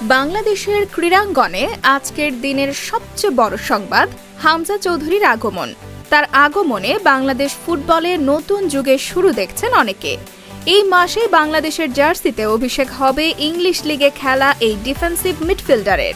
বাংলাদেশের ক্রীড়াঙ্গনে আজকের দিনের সবচেয়ে বড় সংবাদ হামজা চৌধুরীর আগমন। তার আগমনে বাংলাদেশ ফুটবলে নতুন যুগের শুরু দেখছেন অনেকে। এই মাসে বাংলাদেশের জার্সিতে অভিষেক হবে ইংলিশ লিগে খেলা এই ডিফেন্সিভ মিডফিল্ডারের।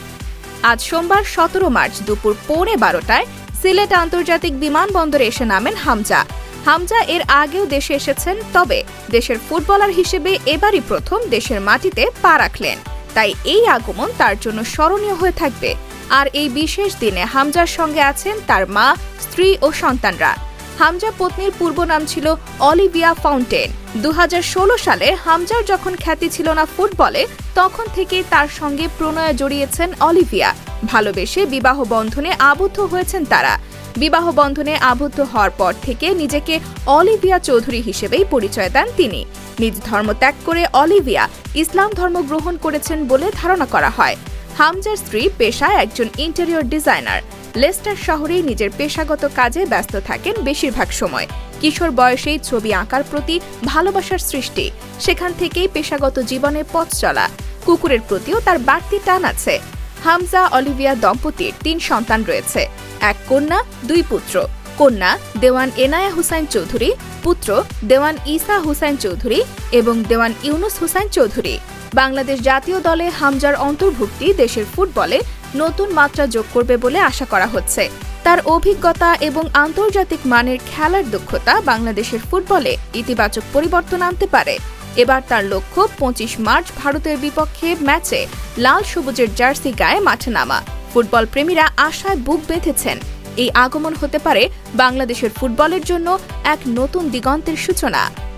আজ সোমবার সতেরো মার্চ দুপুর পৌনে বারোটায় সিলেট আন্তর্জাতিক বিমানবন্দরে এসে নামেন হামজা। হামজা এর আগেও দেশে এসেছেন, তবে দেশের ফুটবলার হিসেবে এবারই প্রথম দেশের মাটিতে পা রাখলেন। তাই এই আগমন তার জন্য স্মরণীয় হয়ে থাকবে। আর এই বিশেষ দিনে হামজার সঙ্গে আছেন তার মা, স্ত্রী ও সন্তানরা। হামজা পত্নীর পূর্ব নাম ছিল অলিভিয়া ফাউন্টেন। দু হাজার ষোলো সালে হামজার যখন খ্যাতি ছিল না ফুটবলে, তখন থেকেই তার সঙ্গে প্রণয়ে জড়িয়েছেন অলিভিয়া। ভালোবেসে বিবাহ বন্ধনে আবদ্ধ হয়েছেন তারা। বিবাহ বন্ধনে আবদ্ধ হওয়ার পর থেকে নিজেকে অলিভিয়া চৌধুরী হিসেবেই পরিচয় দেন তিনি। নিজ ধর্ম ত্যাগ করে অলিভিয়া ইসলাম ধর্ম গ্রহণ করেছেন বলে ধারণা করা হয়। হামজার স্ত্রী পেশায় একজন ইন্টেরিয়র ডিজাইনার। লেস্টার শহরেই নিজের পেশাগত কাজে ব্যস্ত থাকেন বেশিরভাগ সময়। কিশোর বয়সেই ছবি আঁকার প্রতি ভালোবাসার সৃষ্টি। সেখান থেকেই পেশাগত জীবনে পথ চলা। কুকুরের প্রতিও তার বাড়তি টান আছে। হামজা অলিভিয়া দম্পতির তিন সন্তান রয়েছে। এক কন্যা, দুই পুত্র। কন্যা দেওয়ান এনায়া হুসাইন চৌধুরী, পুত্র দেওয়ান ইসা হুসাইন চৌধুরী এবং দেওয়ান ইউনুস হুসাইন চৌধুরী। বাংলাদেশ জাতীয় দলে হামজার অন্তর্ভুক্তি দেশের ফুটবলে নতুন মাত্রা যোগ করবে বলে আশা করা হচ্ছে। তার অভিজ্ঞতা এবং আন্তর্জাতিক মানের খেলার দক্ষতা বাংলাদেশের ফুটবলে ইতিবাচক পরিবর্তন আনতে পারে। এবার তার লক্ষ্য পঁচিশ মার্চ ভারতের বিপক্ষে ম্যাচে লাল সবুজের জার্সি গায়ে মাঠে নামা। ফুটবল প্রেমীরা আশায় বুক বেঁধেছেন। এই আগমন হতে পারে বাংলাদেশের ফুটবলের জন্য এক নতুন দিগন্তের সূচনা।